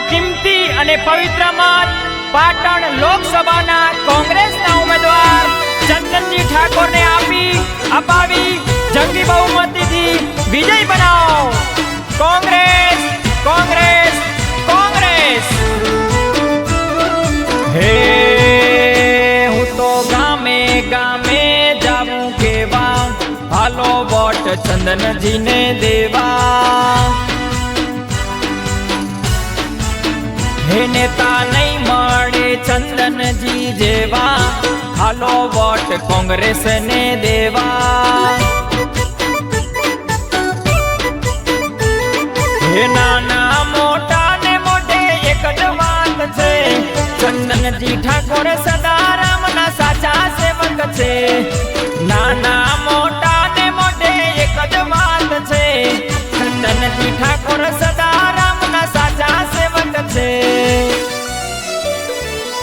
કિંમતી અને પવિત્ર મત પાટણ લોકસભાના કોંગ્રેસના ઉમેદવાર ચંદનજી ઠાકોરને આપી, અપાવી જંગી બહુમતીથી વિજય બનાવો. કોંગ્રેસ કોંગ્રેસ કોંગ્રેસ. હે, હું તો ગામે ગામે જાવું કેવા? હાલો વોટ ચંદનજીને દેવા. નેતા નહીં મળે ચંદનજી જેવા. હાલો વોટ કોંગ્રેસને દેવા. હે નાના મોટા ને મોટે એક જ વાત છે. ચંદનજી ઠાકોર સદારામના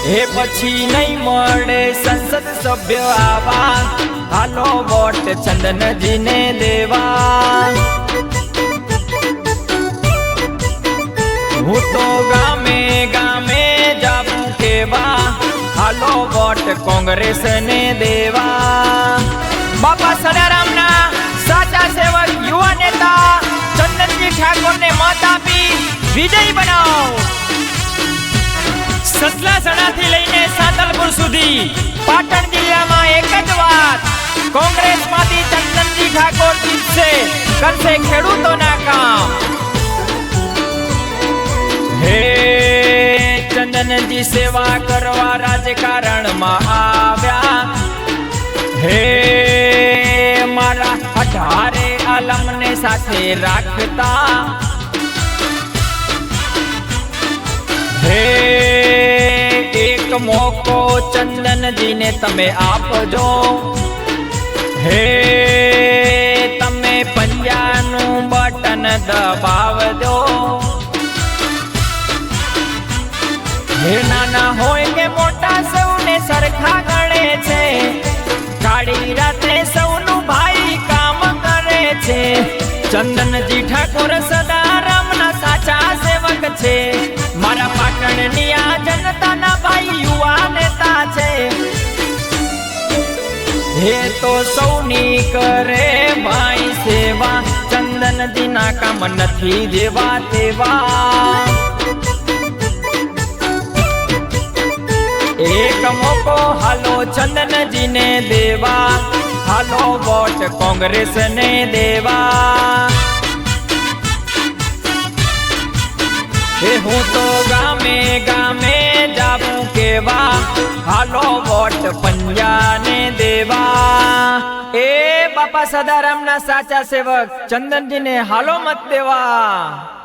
એ પછી નહીં મળે સંસદ સભ્ય આવા હાલો વોટ ચંદનજીને દેવા હું તો ગામે ગામે જાવું કેવા હાલો વોટ કોંગ્રેસને દેવા. બાપા સદારામના સાચા સેવક, યુવા નેતા, ચંદનજી ઠાકોરને મત આપી, વિજય બનાવો. સતલાસણાથી લઈને સાતલપુર સુધી પાટણ જિલ્લામાં એક જ વાત. કોંગ્રેસમાંથી ચંદનજી ઠાકોર જીતશે, કરશે ખેડૂતોના કામ. હે ચંદનજી સેવા કરવા રાજકારણમાં આવ્યા. હે મારા અઢારે આલમને સાથે રાખતા. મોકો ચંદનજીને તમે આપજો. હે, તમે પંજાનું બટન દબાવજો. હે, નાના હોય કે મોટા સૌને સરખા ગણે છે. કાળી રાત્રે સૌનું ભાઈ કામ કરે છે. ચંદનજી ઠાકોર સદારામના સાચા સેવક છે. મારા પાટણની આ હે તો સૌની કરે ભાઈ સેવા ચંદનજીના કામ નથી જેવા તેવા એક મોકો હાલો ચંદનજીને દેવા હાલો વોટ કોંગ્રેસને દેવા હે હું તો ગામે ગામે જાવું કેવા હાલો વોટ પંજાને દેવા એ બાપા સદારામના સાચા સેવક ચંદનજીને હાલો મત દેવા